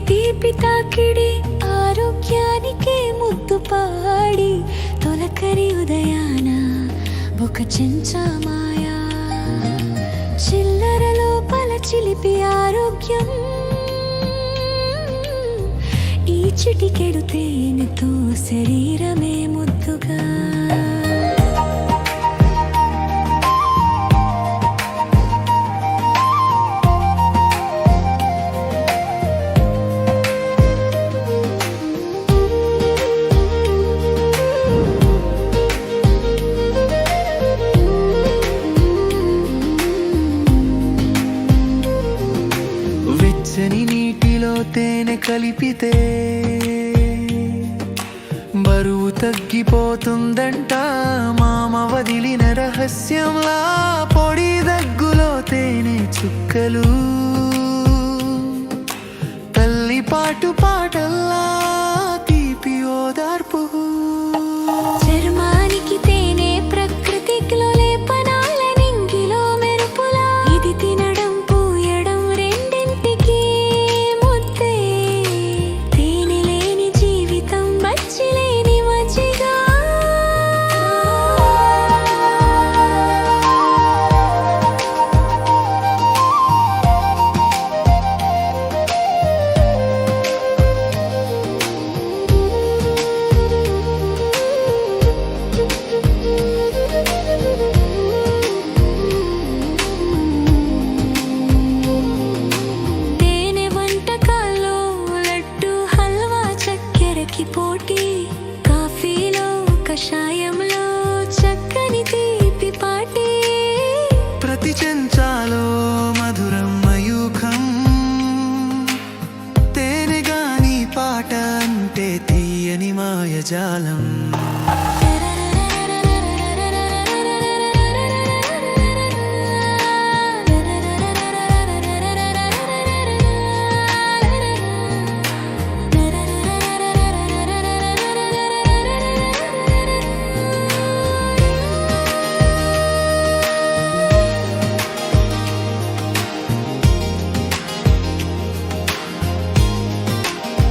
తాకిడి ఆరోగ్యానికే ముద్దు పాడి తొలకరి ఉదయాన ఒక చెంచా మాయా. చిల్లర లోపల చిలిపి ఆరోగ్యం. ఈ చిటికెడు తేనెతో శరీరమే ముద్దుగా. తేనె కలిపితే బరువు తగ్గిపోతుందంట. మామ వదిలిన రహస్యంలా పొడి దగ్గులో తేనె చుక్కలు. తల్లి పాటు పాటల్లా చక్కెరకి పోటీ కాఫీలో కషాయంలో చక్కని తీపి పాటి. ప్రతి చెంచాలో మధురం మయూఖం. తేనె గాని పాట అంటే తీయని మాయజాలం.